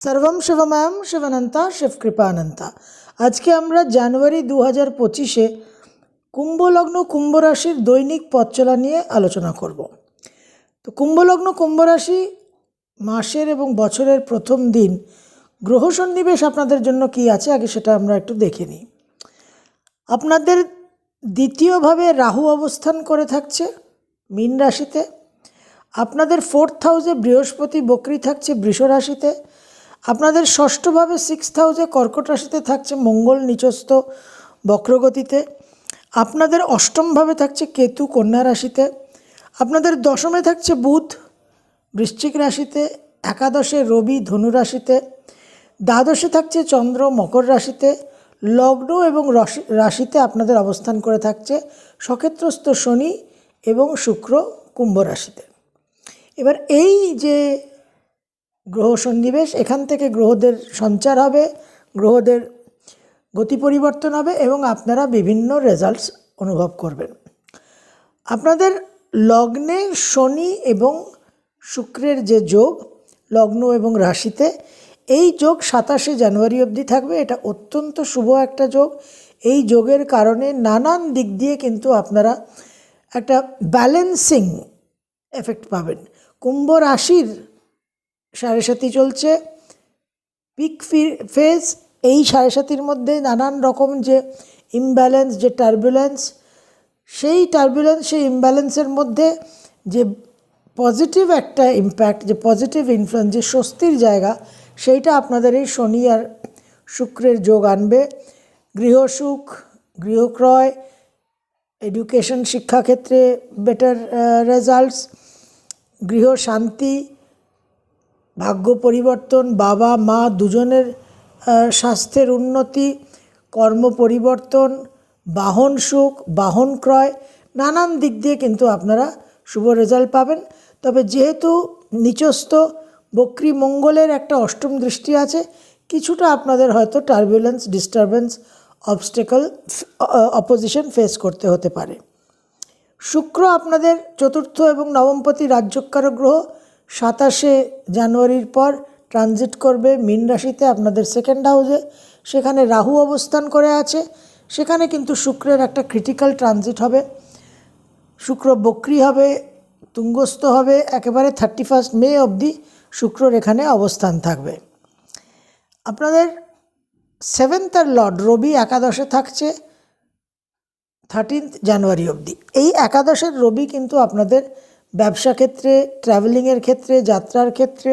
সর্বম শিবময়ম শিবানন্তা শিবকৃপানন্তা। আজকে আমরা জানুয়ারি দু হাজার পঁচিশে কুম্ভলগ্ন কুম্ভ রাশির দৈনিক পথ চলা নিয়ে আলোচনা করব। তো কুম্ভলগ্ন কুম্ভ রাশি মাসের এবং বছরের প্রথম দিন গ্রহ সন্নিবেশ আপনাদের জন্য কি আছে আগে সেটা আমরা একটু দেখে নিই। আপনাদের দ্বিতীয়ভাবে রাহু অবস্থান করে থাকছে মীন রাশিতে। আপনাদের ফোর্থ হাউসে বৃহস্পতি বকরি থাকছে বৃষ রাশিতে। আপনাদের ষষ্ঠভাবে সিক্সথ হাউসে কর্কট রাশিতে থাকছে মঙ্গল নিচস্থ বক্রগতিতে। আপনাদের অষ্টমভাবে থাকছে কেতু কন্যা রাশিতে। আপনাদের দশমে থাকছে বুধ বৃশ্চিক রাশিতে। একাদশে রবি ধনু রাশিতে। দ্বাদশে থাকছে চন্দ্র মকর রাশিতে। লগ্ন এবং রাশিতে আপনাদের অবস্থান করে থাকছে সক্ষেত্রস্থ শনি এবং শুক্র কুম্ভ রাশিতে। এবার এই যে গ্রহ সন্নিবেশ, এখান থেকে গ্রহদের সঞ্চার হবে, গ্রহদের গতি পরিবর্তন হবে এবং আপনারা বিভিন্ন রেজাল্টস অনুভব করবেন। আপনাদের লগ্নে শনি এবং শুক্রের যে যোগ, লগ্ন এবং রাশিতে, এই যোগ সাতাশে জানুয়ারি অবধি থাকবে। এটা অত্যন্ত শুভ একটা যোগ। এই যোগের কারণে নানান দিক দিয়ে কিন্তু আপনারা একটা ব্যালেন্সিং এফেক্ট পাবেন। কুম্ভ রাশির সাড়ে সাথী চলছে। পিক ফেজ এই সাড়ে সাতির মধ্যে নানান রকম যে ইমব্যালেন্স যে টার্বুলেন্স সেই টার্বুলেন্স সেই ইমব্যালেন্সের মধ্যে যে পজিটিভ একটা ইম্প্যাক্ট যে পজিটিভ ইনফ্লুয়েন্স যে স্বস্তির জায়গা, সেইটা আপনাদের এই শনি আর শুক্রের যোগ আনবে। গৃহসুখ গৃহক্রয় এডুকেশন শিক্ষাক্ষেত্রে বেটার রেজাল্টস গৃহ শান্তি ভাগ্য পরিবর্তন, বাবা, মা দুজনের স্বাস্থ্যের উন্নতি, কর্ম পরিবর্তন, বাহন সুখ, বাহন ক্রয়, নানান দিক দিয়ে কিন্তু আপনারা শুভ রেজাল্ট পাবেন। তবে যেহেতু নিচস্থ বক্রী মঙ্গলের একটা অষ্টম দৃষ্টি আছে, কিছুটা আপনাদের হয়তো turbulence disturbance obstacle opposition face করতে হতে পারে। শুক্র আপনাদের চতুর্থ এবং নবমপতি রাজ্যকার গ্রহ সাতাশে জানুয়ারির পর ট্রানজিট করবে মীন রাশিতে আপনাদের সেকেন্ড হাউসে সেখানে রাহু অবস্থান করে আছে। সেখানে কিন্তু শুক্রের একটা ক্রিটিক্যাল ট্রানজিট হবে। শুক্র বক্রি হবে, তুঙ্গস্থ হবে, একেবারে থার্টি ফার্স্ট মে অবধি শুক্রর এখানে অবস্থান থাকবে। আপনাদের সেভেন্থ আর লর্ড রবি একাদশে থাকছে থার্টিন্থ জানুয়ারি অবধি। এই একাদশের রবি কিন্তু আপনাদের ব্যবসা ক্ষেত্রে ট্রাভেলিংয়ের ক্ষেত্রে, যাত্রার ক্ষেত্রে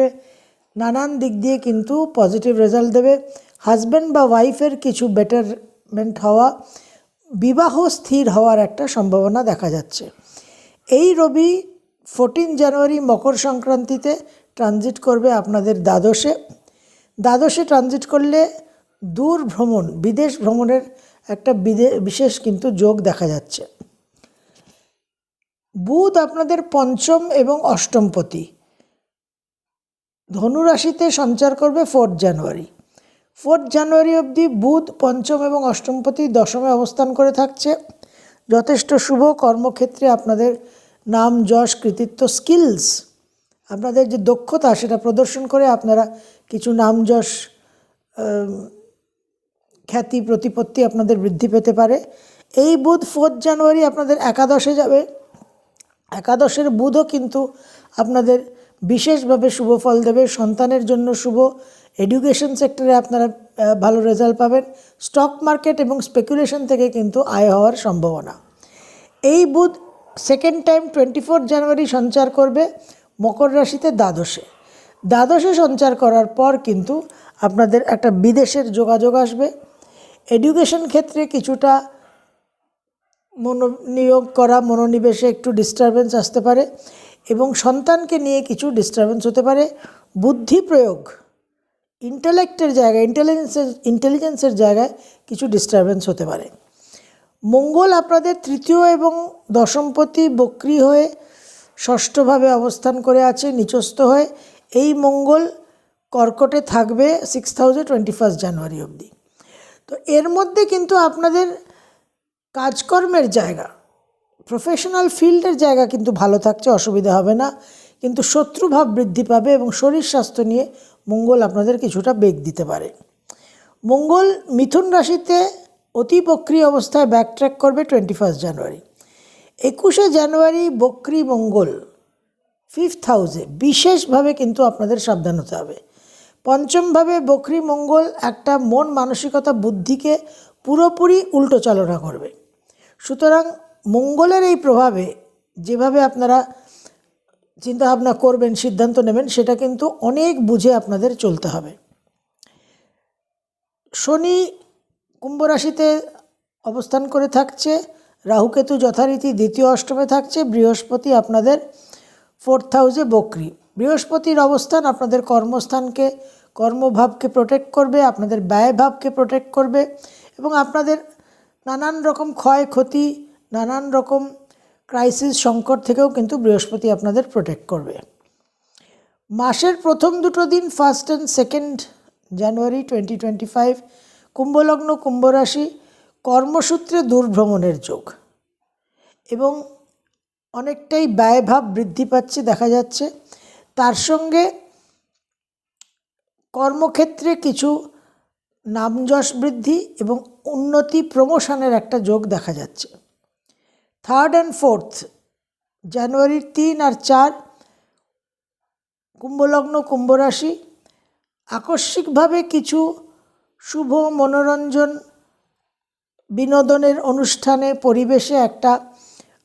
নানান দিক দিয়ে কিন্তু পজিটিভ রেজাল্ট দেবে। হাজব্যান্ড বা ওয়াইফের কিছু বেটারমেন্ট হওয়া, বিবাহ স্থির হওয়ার একটা সম্ভাবনা দেখা যাচ্ছে। এই রবি ফোরটিন জানুয়ারি মকর সংক্রান্তিতে ট্রানজিট করবে আপনাদের দ্বাদশে। দ্বাদশে ট্রানজিট করলে দূর ভ্রমণ, বিদেশ ভ্রমণের একটা বিশেষ কিন্তু যোগ দেখা যাচ্ছে। বুধ আপনাদের পঞ্চম এবং অষ্টমপতি ধনু রাশিতে সঞ্চার করবে ফোর্থ জানুয়ারি ফোর্থ জানুয়ারি অবধি বুধ পঞ্চম এবং অষ্টমপতি দশমে অবস্থান করে থাকছে। যথেষ্ট শুভ কর্মক্ষেত্রে আপনাদের নাম, যশ, কৃতিত্ব স্কিলস আপনাদের যে দক্ষতা সেটা প্রদর্শন করে আপনারা কিছু নাম, যশ খ্যাতি, প্রতিপত্তি আপনাদের বৃদ্ধি পেতে পারে। এই বুধ ফোর্থ জানুয়ারি আপনাদের একাদশে যাবে। একাদশের বুধও কিন্তু আপনাদের বিশেষভাবে শুভ ফল দেবে। সন্তানের জন্য শুভ। এডুকেশন সেক্টরে আপনারা ভালো রেজাল্ট পাবেন। স্টক মার্কেট এবং স্পেকুলেশন থেকে কিন্তু আয় হওয়ার সম্ভাবনা। এই বুধ second time twenty four January সঞ্চার করবে মকর রাশিতে দ্বাদশে। দ্বাদশে সঞ্চার করার পর কিন্তু আপনাদের একটা বিদেশের যোগাযোগ আসবে। এডুকেশন ক্ষেত্রে কিছুটা মনোনিয়োগ করা, মনোনিবেশে একটু ডিস্টারবেন্স আসতে পারে এবং সন্তানকে নিয়ে কিছু ডিস্টারবেন্স হতে পারে। বুদ্ধি প্রয়োগ ইন্টালেক্টের জায়গায় ইন্টেলিজেন্সের ইন্টেলিজেন্সের জায়গায় কিছু ডিস্টারবেন্স হতে পারে। মঙ্গল আপনাদের তৃতীয় এবং দশমপতি বক্রি হয়ে ষষ্ঠভাবে অবস্থান করে আছে, নিচস্থ হয়ে। এই মঙ্গল কর্কটে থাকবে six thousand twenty first January অবধি। তো এর মধ্যে কিন্তু আপনাদের কাজকর্মের জায়গা প্রফেশনাল ফিল্ডের জায়গা কিন্তু ভালো থাকছে, অসুবিধা হবে না। কিন্তু শত্রুভাব বৃদ্ধি পাবে এবং শরীর স্বাস্থ্য নিয়ে মঙ্গল আপনাদের কিছুটা বেগ দিতে পারে। মঙ্গল মিথুন রাশিতে অতি বক্রি অবস্থায় ব্যাকট্র্যাক করবে টোয়েন্টি ফার্স্ট জানুয়ারি একুশে জানুয়ারি বক্রি মঙ্গল ফিফথ হাউসে বিশেষভাবে কিন্তু আপনাদের সাবধান হতে হবে। পঞ্চমভাবে বক্রি মঙ্গল একটা মন মানসিকতা বুদ্ধিকে পুরোপুরি উল্টো চালনা করবে। সুতরাং মঙ্গলের এই প্রভাবে যেভাবে আপনারা চিন্তাভাবনা করবেন, সিদ্ধান্ত নেবেন, সেটা কিন্তু অনেক বুঝে আপনাদের চলতে হবে। শনি কুম্ভ রাশিতে অবস্থান করে থাকছে রাহুকেতু যথারীতি দ্বিতীয় অষ্টমে থাকছে, বৃহস্পতি আপনাদের ফোর্থ হাউসে বকরি। বৃহস্পতির অবস্থান আপনাদের কর্মস্থানকে, কর্মভাবকে প্রোটেক্ট করবে, আপনাদের ব্যয়ভাবকে প্রোটেক্ট করবে এবং আপনাদের নানান রকম ক্ষয়ক্ষতি, নানান রকম ক্রাইসিস সংকট থেকেও কিন্তু বৃহস্পতি আপনাদের প্রোটেক্ট করবে। মাসের প্রথম দুটো দিন first and second January twenty twenty five কুম্ভলগ্ন, কুম্ভরাশি কর্মসূত্রে দূরভ্রমণের যোগ। এবং অনেকটাই ব্যয়ভাব বৃদ্ধি পাচ্ছে, দেখা যাচ্ছে। তার সঙ্গে কর্মক্ষেত্রে কিছু নামযশ বৃদ্ধি এবং উন্নতি প্রমোশনের একটা যোগ দেখা যাচ্ছে। থার্ড অ্যান্ড ফোর্থ, জানুয়ারির তিন আর চার, কুম্ভলগ্ন কুম্ভরাশি, আকস্মিকভাবে কিছু শুভ মনোরঞ্জন বিনোদনের অনুষ্ঠানে পরিবেশে একটা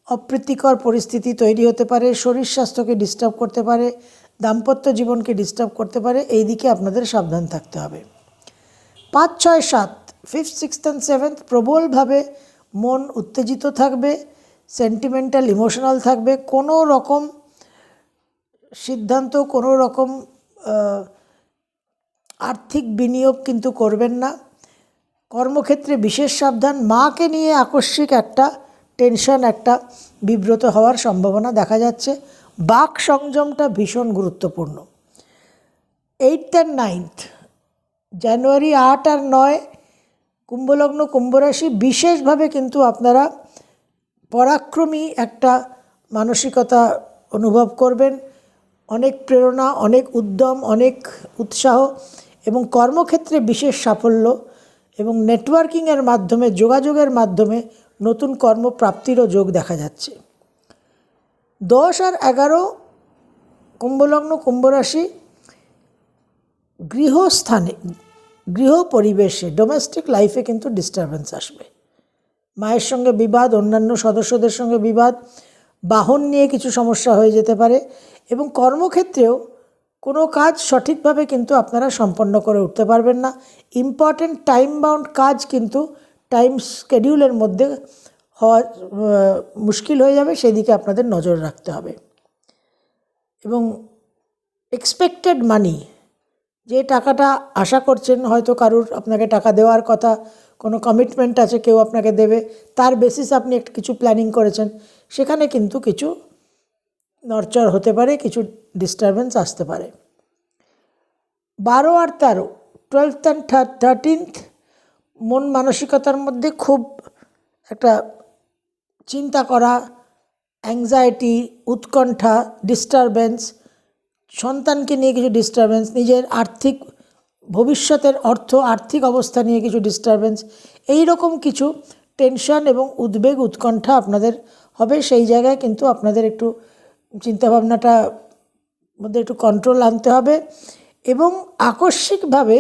অপ্রীতিকর পরিস্থিতি তৈরি হতে পারে, শরীর স্বাস্থ্যকে ডিস্টার্ব করতে পারে, দাম্পত্য জীবনকে ডিস্টার্ব করতে পারে, এই দিকে আপনাদের সাবধান থাকতে হবে। পাঁচ, ছয়, সাত ফিফথ সিক্সথ অ্যান্ড সেভেন্থ প্রবলভাবে মন উত্তেজিত থাকবে সেন্টিমেন্টাল ইমোশনাল থাকবে, কোনো রকম সিদ্ধান্ত, কোনো রকম আর্থিক বিনিয়োগ কিন্তু করবেন না। কর্মক্ষেত্রে বিশেষ সাবধান, মাকে নিয়ে আকস্মিক একটা টেনশন একটা বিব্রত হওয়ার সম্ভাবনা দেখা যাচ্ছে। বাক সংযমটা ভীষণ গুরুত্বপূর্ণ। এইট অ্যান্ড নাইনথ জানুয়ারি আট আর নয় কুম্ভলগ্ন কুম্ভরাশি বিশেষভাবে কিন্তু আপনারা পরাক্রমী একটা মানসিকতা অনুভব করবেন। অনেক প্রেরণা, অনেক উদ্যম, অনেক উৎসাহ এবং কর্মক্ষেত্রে বিশেষ সাফল্য এবং নেটওয়ার্কিংয়ের মাধ্যমে, যোগাযোগের মাধ্যমে নতুন কর্মপ্রাপ্তিরও যোগ দেখা যাচ্ছে। দশ আর এগারো কুম্ভলগ্ন কুম্ভরাশি গৃহস্থানে, গৃহ পরিবেশে ডোমেস্টিক লাইফে কিন্তু ডিস্টারবেন্স আসবে। মায়ের সঙ্গে বিবাদ, অন্যান্য সদস্যদের সঙ্গে বিবাদ, বাহন নিয়ে কিছু সমস্যা হয়ে যেতে পারে এবং কর্মক্ষেত্রেও কোনো কাজ সঠিকভাবে কিন্তু আপনারা সম্পন্ন করে উঠতে পারবেন না। ইম্পর্ট্যান্ট টাইম বাউন্ড কাজ কিন্তু টাইম স্কেডিউলের মধ্যে হওয়া মুশকিল হয়ে যাবে, সেদিকে আপনাদের নজর রাখতে হবে। এবং এক্সপেক্টেড মানি যে টাকাটা আশা করছেন হয়তো কারুর আপনাকে টাকা দেওয়ার কথা, কোনো কমিটমেন্ট আছে, কেউ আপনাকে দেবে, তার বেসিস আপনি একটা কিছু প্ল্যানিং করেছেন, সেখানে কিন্তু কিছু নরচর হতে পারে, কিছু ডিস্টারবেন্স আসতে পারে। বারো আর তেরো টুয়েলথ অ্যান্ড থার্টিনথ মন মানসিকতার মধ্যে খুব একটা চিন্তা করা অ্যাংজাইটি উৎকণ্ঠা ডিস্টারবেন্স সন্তানকে নিয়ে কিছু ডিস্টারবেন্স নিজের আর্থিক, ভবিষ্যতের অর্থ, আর্থিক অবস্থা নিয়ে কিছু ডিস্টারবেন্স এই রকম কিছু টেনশন এবং উদ্বেগ, উৎকণ্ঠা আপনাদের হবে। সেই জায়গায় কিন্তু আপনাদের একটু চিন্তাভাবনাটা মধ্যে একটু কন্ট্রোল আনতে হবে এবং আকস্মিকভাবে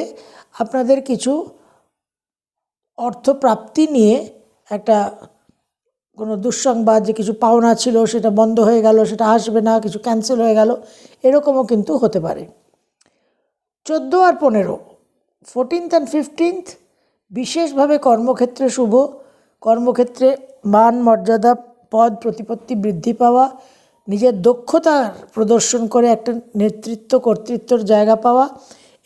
আপনাদের কিছু অর্থপ্রাপ্তি নিয়ে একটা কোনো দুঃসংবাদ যে কিছু পাওনা ছিল, সেটা বন্ধ হয়ে গেল, সেটা আসবে না, কিছু ক্যান্সেল হয়ে গেল, এরকমও কিন্তু হতে পারে। চোদ্দ আর পনেরো ফোরটিন্থ অ্যান্ড ফিফটিন্থ বিশেষভাবে কর্মক্ষেত্রে শুভ। কর্মক্ষেত্রে মান, মর্যাদা, পদ, প্রতিপত্তি বৃদ্ধি পাওয়া, নিজের দক্ষতার প্রদর্শন করে একটা নেতৃত্ব, কর্তৃত্বর জায়গা পাওয়া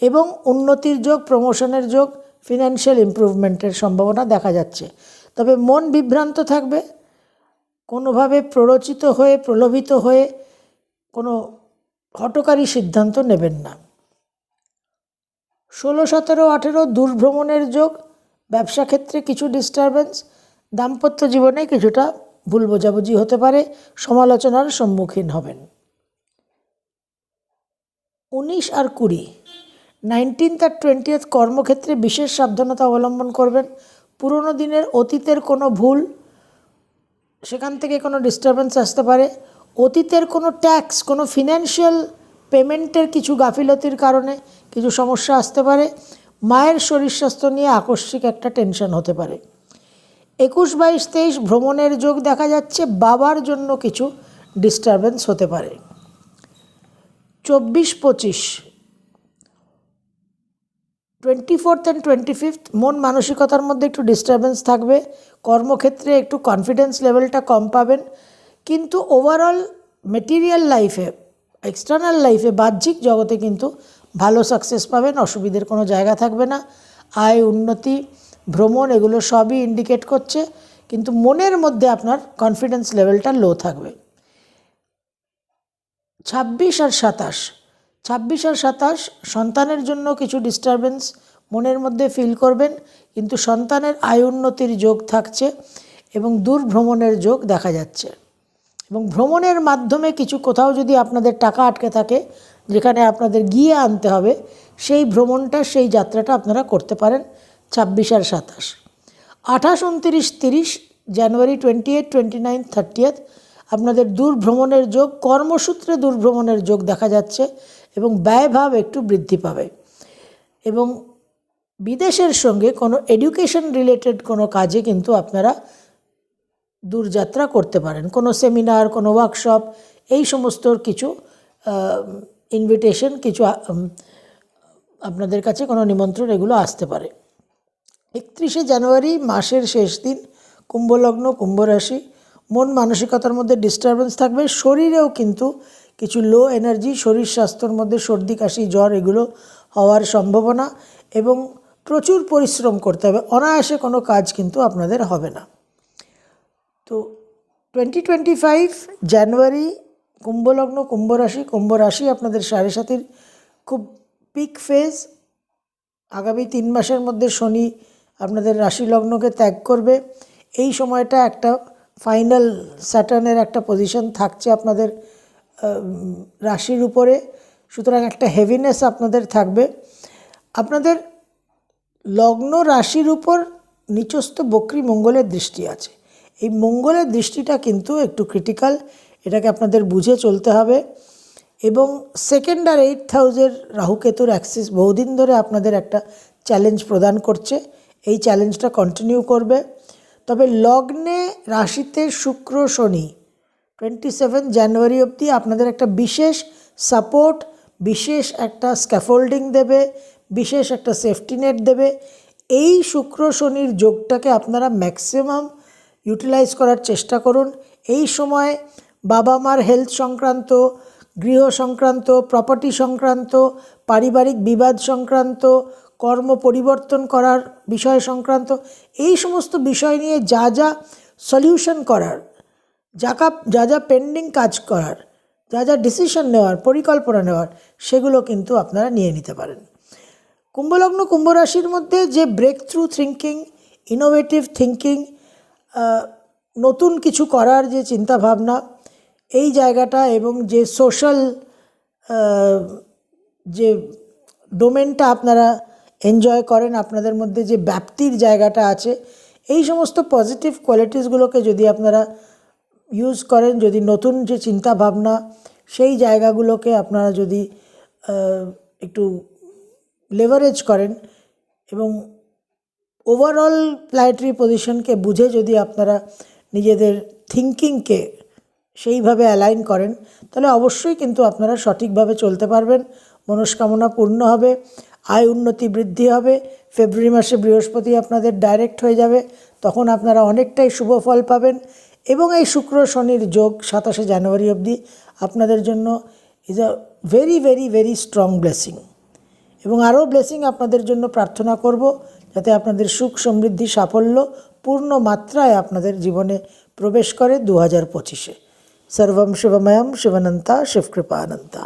এবং উন্নতির যোগ প্রমোশনের যোগ ফিনান্সিয়াল ইমপ্রুভমেন্টের সম্ভাবনা দেখা যাচ্ছে। তবে মন বিভ্রান্ত থাকবে। কোনোভাবে প্ররোচিত হয়ে, প্রলোভিত হয়ে কোনো হটকারী সিদ্ধান্ত নেবেন না। ষোলো, সতেরো, আঠেরো দূরভ্রমণের যোগ, ব্যবসা ক্ষেত্রে কিছু ডিস্টারবেন্স দাম্পত্য জীবনে কিছুটা ভুল বোঝাবুঝি হতে পারে, সমালোচনার সম্মুখীন হবেন। উনিশ আর কুড়ি নাইনটিন্থ আর টোয়েন্টিয়েথ কর্মক্ষেত্রে বিশেষ সাবধানতা অবলম্বন করবেন। পুরনো দিনের অতীতের কোনো ভুল, সেখান থেকে কোনো ডিস্টারবেন্স আসতে পারে। অতীতের কোনো ট্যাক্স কোনো ফিনান্সিয়াল পেমেন্টের কিছু গাফিলতির কারণে কিছু সমস্যা আসতে পারে। মায়ের শরীর স্বাস্থ্য নিয়ে আকস্মিক একটা টেনশন হতে পারে। একুশ বাইশ তেইশ ভ্রমণের যোগ দেখা যাচ্ছে, বাবার জন্য কিছু ডিস্টারবেন্স হতে পারে। চব্বিশ পঁচিশ twenty fourth and twenty fifth, মন মানসিকতার মধ্যে একটু ডিস্টারবেন্স থাকবে, কর্মক্ষেত্রে একটু কনফিডেন্স লেভেলটা কম পাবেন। কিন্তু ওভারঅল মেটেরিয়াল লাইফে এক্সটার্নাল লাইফে বাহ্যিক জগতে কিন্তু ভালো সাকসেস পাবেন, অসুবিধের কোনো জায়গা থাকবে না। আয়, উন্নতি, ভ্রমণ, এগুলো সবই ইন্ডিকেট করছে। কিন্তু মনের মধ্যে আপনার কনফিডেন্স লেভেলটা লো থাকবে। ছাব্বিশ আর সাতাশ ছাব্বিশ আর সাতাশ, সন্তানের জন্য কিছু ডিস্টারবেন্স মনের মধ্যে ফিল করবেন, কিন্তু সন্তানের আয় উন্নতির যোগ থাকছে এবং দূর ভ্রমণের যোগ দেখা যাচ্ছে। এবং ভ্রমণের মাধ্যমে কিছু কোথাও যদি আপনাদের টাকা আটকে থাকে, যেখানে আপনাদের গিয়ে আনতে হবে, সেই ভ্রমণটা, সেই যাত্রাটা আপনারা করতে পারেন ছাব্বিশ আর সাতাশ। আঠাশ, উনতিরিশ, তিরিশ, January twenty eight twenty nine thirtieth আপনাদের দূর ভ্রমণের যোগ, কর্মসূত্রে দূর ভ্রমণের যোগ দেখা যাচ্ছে। এবং ব্যয়ভাব একটু বৃদ্ধি পাবে। এবং বিদেশের সঙ্গে কোনো এডুকেশন রিলেটেড কোনো কাজে কিন্তু আপনারা দূরযাত্রা করতে পারেন। কোনো সেমিনার কোনো ওয়ার্কশপ এই সমস্ত কিছু ইনভিটেশন কিছু আপনাদের কাছে কোনো নিমন্ত্রণ এগুলো আসতে পারে। একত্রিশে জানুয়ারি মাসের শেষ দিন, কুম্ভলগ্ন কুম্ভ রাশি মন মানসিকতার মধ্যে ডিস্টারবেন্স থাকবে। শরীরেও কিন্তু কিছু লো এনার্জি শরীর স্বাস্থ্যর মধ্যে সর্দি, কাশি, জ্বর, এগুলো হওয়ার সম্ভাবনা এবং প্রচুর পরিশ্রম করতে হবে। অনায়াসে কোনো কাজ কিন্তু আপনাদের হবে না। তো টোয়েন্টি টোয়েন্টি ফাইভ জানুয়ারি কুম্ভলগ্ন কুম্ভ রাশি কুম্ভ রাশি আপনাদের সাড়ে সাতির খুব পিক ফেজ আগামী তিন মাসের মধ্যে শনি আপনাদের রাশি লগ্নকে ত্যাগ করবে। এই সময়টা একটা ফাইনাল স্যাটার্নের একটা পজিশন থাকছে আপনাদের। রাশির উপরে। সুতরাং একটা হেভিনেস আপনাদের থাকবে। আপনাদের লগ্ন রাশির উপর নিচস্থ বক্রী মঙ্গলের দৃষ্টি আছে। এই মঙ্গলের দৃষ্টিটা কিন্তু একটু ক্রিটিক্যাল এটাকে আপনাদের বুঝে চলতে হবে। এবং সেকেন্ড আর এইট হাউজের রাহুকেতুর অ্যাক্সিস বহুদিন ধরে আপনাদের একটা চ্যালেঞ্জ প্রদান করছে। এই চ্যালেঞ্জটা কন্টিনিউ করবে। তবে লগ্নে রাশিতে শুক্র শনি টোয়েন্টি সেভেন জানুয়ারি অবধি আপনাদের একটা বিশেষ সাপোর্ট বিশেষ একটা স্ক্যাফোল্ডিং দেবে, বিশেষ একটা সেফটি নেট দেবে। এই শুক্র শনির যোগটাকে আপনারা ম্যাক্সিমাম ইউটিলাইজ করার চেষ্টা করুন। এই সময় বাবা মার হেলথ সংক্রান্ত, গৃহ সংক্রান্ত প্রপার্টি সংক্রান্ত, পারিবারিক বিবাদ সংক্রান্ত, কর্ম পরিবর্তন করার বিষয় সংক্রান্ত, এই সমস্ত বিষয় নিয়ে যা যা সলিউশন করার যা কা- যা যা পেন্ডিং কাজ করার, যা যা ডিসিশন নেওয়ার, পরিকল্পনা নেওয়ার, সেগুলো কিন্তু আপনারা নিয়ে নিতে পারেন। কুম্ভলগ্ন কুম্ভ রাশির মধ্যে যে breakthrough thinking innovative thinking নতুন কিছু করার যে চিন্তাভাবনা, এই জায়গাটা এবং যে সোশ্যাল যে ডোমেনটা আপনারা এনজয় করেন, আপনাদের মধ্যে যে ব্যাপ্তির জায়গাটা আছে, এই সমস্ত পজিটিভ কোয়ালিটিসগুলোকে যদি আপনারা ইউজ করেন, যদি নতুন যে চিন্তা ভাবনা সেই জায়গাগুলোকে আপনারা যদি একটু লেভারেজ করেন এবং ওভারঅল প্ল্যানেটারি পজিশনকে বুঝে যদি আপনারা নিজেদের থিঙ্কিংকে সেইভাবে অ্যালাইন করেন, তাহলে অবশ্যই কিন্তু আপনারা সঠিকভাবে চলতে পারবেন, মনস্কামনা পূর্ণ হবে, আয় উন্নতি বৃদ্ধি হবে ফেব্রুয়ারি মাসে বৃহস্পতি আপনাদের ডাইরেক্ট হয়ে যাবে, তখন আপনারা অনেকটাই শুভ ফল পাবেন এবং এই শুক্র শনির যোগ সাতাশে জানুয়ারি অবধি আপনাদের জন্য is a very very very strong blessing এবং আরও ব্লেসিং আপনাদের জন্য প্রার্থনা করব যাতে আপনাদের সুখ সমৃদ্ধি সাফল্য পূর্ণ মাত্রায় আপনাদের জীবনে প্রবেশ করে দু হাজার পঁচিশে। সর্বম শিবময়ম শিবনন্তা শিবকৃপানন্তা।